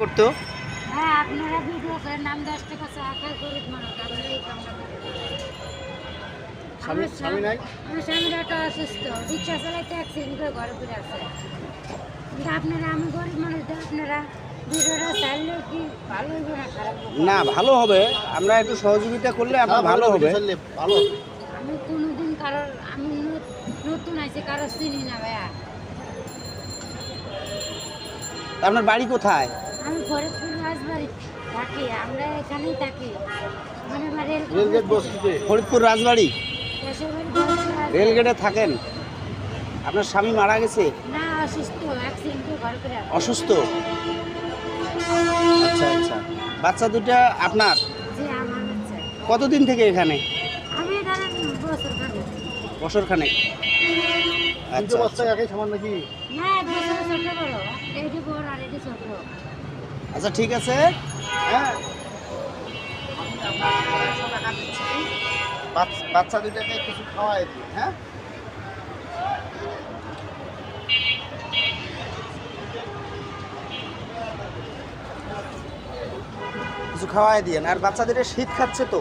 করতো? হ্যাঁ আপনারা ভিডিও করে নাম দশ টাকা সরকার গরিব মানুষ আমরা এই কামটা স্বামী স্বামী নাই? আমার স্বামীর একটা অসুস্থ রিক্সা চালাইতে অ্যাক্সিডেন্ট করে ঘরে পড়ে আছে। কিন্তু আপনারা আমি গরিব মানুষ আপনারা ভিডিওটা চাইলে কি ভালো হইব না খারাপ না ভালো হবে। আমরা একটু সহযোগিতা করলে আপনার ভালো হবে। ভালো আমি কোনোদিন কারোর আমি নতুন আছি কারও চিনি না ভাইয়া। আপনার বাড়ি কোথায়? আমি ফরিদপুর রাজবাড়ি থাকি আমরা এখানেই থাকি। মানে রেলগেট বস্তিতে ফরিদপুর রাজবাড়ি। রেলগেটে থাকেন? আপনার স্বামী মারা গেছে? না অসুস্থ অ্যাক্সিডেন্ট ঘরে অসুস্থ? আচ্ছা আচ্ছা। বাচ্চা দুটা আপনার? যে আমার বাচ্চা। কতদিন থেকে এখানে? আমি ধরেন বছর খানেক। আচ্ছা বাচ্চা একই সমান নাকি? না এক বছর ছোট বড় আচ্ছা ঠিক আছে। হ্যাঁ। বাচ- বাচ্চা দুটাকে কিছু খাওয়াই দিই হ্যাঁ? কিছু খাওয়াই দিয়েন। আর বাচ্চাদের শীত খাচ্ছে তো?